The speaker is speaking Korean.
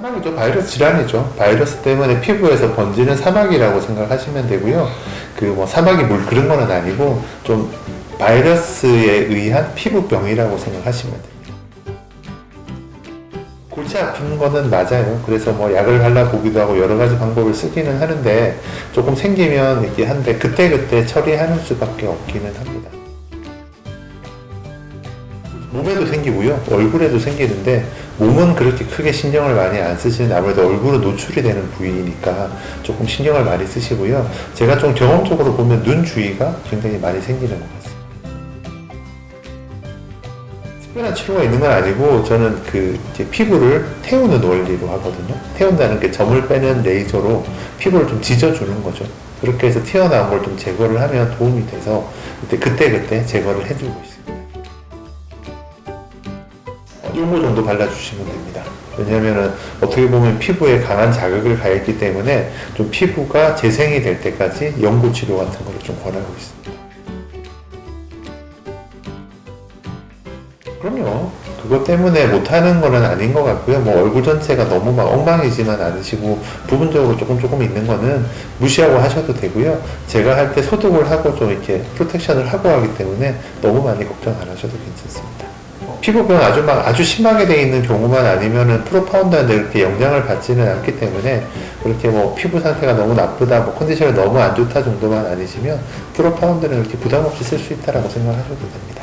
사막이죠. 바이러스 질환이죠. 바이러스 때문에 피부에서 번지는 사막이라고 생각하시면 되고요. 그 뭐 사막이 물 그런 거는 아니고 좀 바이러스에 의한 피부병이라고 생각하시면 됩니다. 골치 아픈 거는 맞아요. 그래서 뭐 약을 발라보기도 하고 여러 가지 방법을 쓰기는 하는데 조금 생기면 이렇게 한데 그때그때 처리하는 수밖에 없기는 합니다. 몸에도 생기고요. 얼굴에도 생기는데 몸은 그렇게 크게 신경을 많이 안 쓰시는 아무래도 얼굴은 노출이 되는 부위니까 조금 신경을 많이 쓰시고요. 제가 좀 경험적으로 보면 눈 주위가 굉장히 많이 생기는 것 같습니다. 특별한 치료가 있는 건 아니고 저는 그 피부를 태우는 원리로 하거든요. 태운다는 게 점을 빼는 레이저로 피부를 좀 지져주는 거죠. 그렇게 해서 튀어나온 걸 좀 제거를 하면 도움이 돼서 그때 그때 그때 제거를 해주고 있습니다. 요거 정도 발라주시면 됩니다. 왜냐면은 어떻게 보면 피부에 강한 자극을 가했기 때문에 좀 피부가 재생이 될 때까지 연고 치료 같은 거를 좀 권하고 있습니다. 그럼요. 그것 때문에 못하는 거는 아닌 것 같고요. 뭐 얼굴 전체가 너무 막 엉망이지만 않으시고 부분적으로 조금 조금 있는 거는 무시하고 하셔도 되고요. 제가 할 때 소독을 하고 좀 이렇게 프로텍션을 하고 하기 때문에 너무 많이 걱정 안 하셔도 괜찮습니다. 피부병 아주 막 아주 심하게 돼 있는 경우만 아니면은 프로파운드한테 이렇게 영향을 받지는 않기 때문에 그렇게 뭐 피부 상태가 너무 나쁘다, 뭐 컨디션이 너무 안 좋다 정도만 아니시면 프로파운드는 이렇게 부담 없이 쓸 수 있다라고 생각하셔도 됩니다.